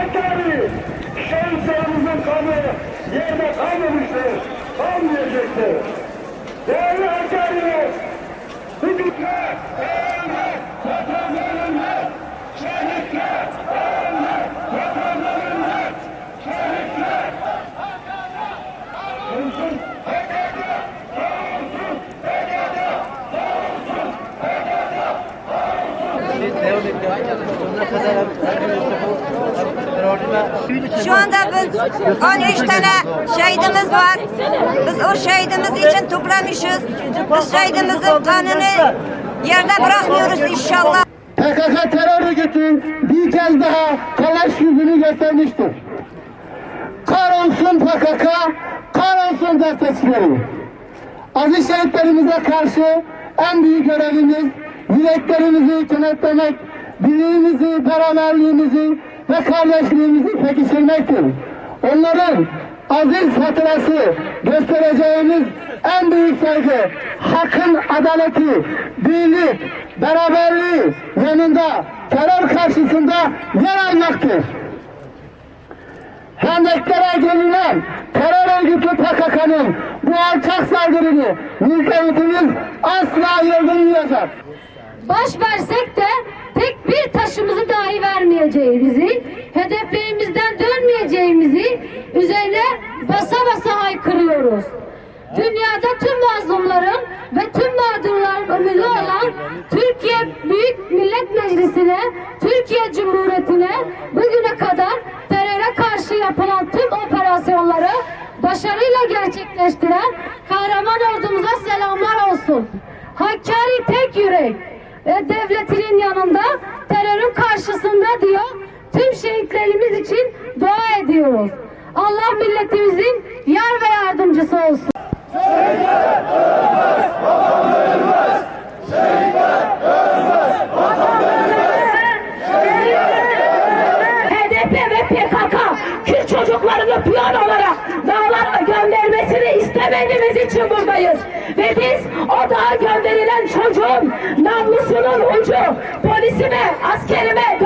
Hayat abi, şehitlerimizin kanı yerde kalmamıştır, kalmayacaktır. Değerli Hakkari'ye, bugün de Şu anda biz 13 tane şehidimiz var. Biz o şehidimiz için toplamışız. Biz şehidimizin kanını yerde bırakmıyoruz inşallah. PKK terör örgütü bir kez daha talaş yüzünü göstermiştir. Kahrolsun PKK, kahrolsun destekçileri. Aziz şehitlerimize karşı en büyük görevimiz yüreklerimizi kenetlemek, birliğimizi, beraberliğimizi ve kardeşliğimizi pekiştirmektir. Onların aziz hatırası göstereceğimiz en büyük saygı, hakkın adaleti, birlik, beraberliği yanında terör karşısında yer almaktır. Hendeklere gelinen terör örgütü PKK'nın bu alçak saldırını mülkiyetimiz asla yıldırmayacak. Baş versek de bir taşımızı dahi vermeyeceğimizi, hedeflerimizden dönmeyeceğimizi üzerine basa basa haykırıyoruz. Dünyada tüm mazlumların ve tüm mağdurların ümidi olan Türkiye Büyük Millet Meclisi'ne, Türkiye Cumhuriyeti'ne bugüne kadar teröre karşı yapılan tüm operasyonları başarıyla gerçekleştiren kahraman ordumuza selamlar olsun. Ve devletinin yanında terörün karşısında diyor tüm şehitlerimiz için dua ediyoruz. Allah milletimizin yar ve yardımcısı olsun. HDP ve PKK Kürt çocuklarını piyanolara dağlara göndermesini istemediğimiz için buradayız. Biz o dağa gönderilen çocuğun namlusunun ucu polisime, askerime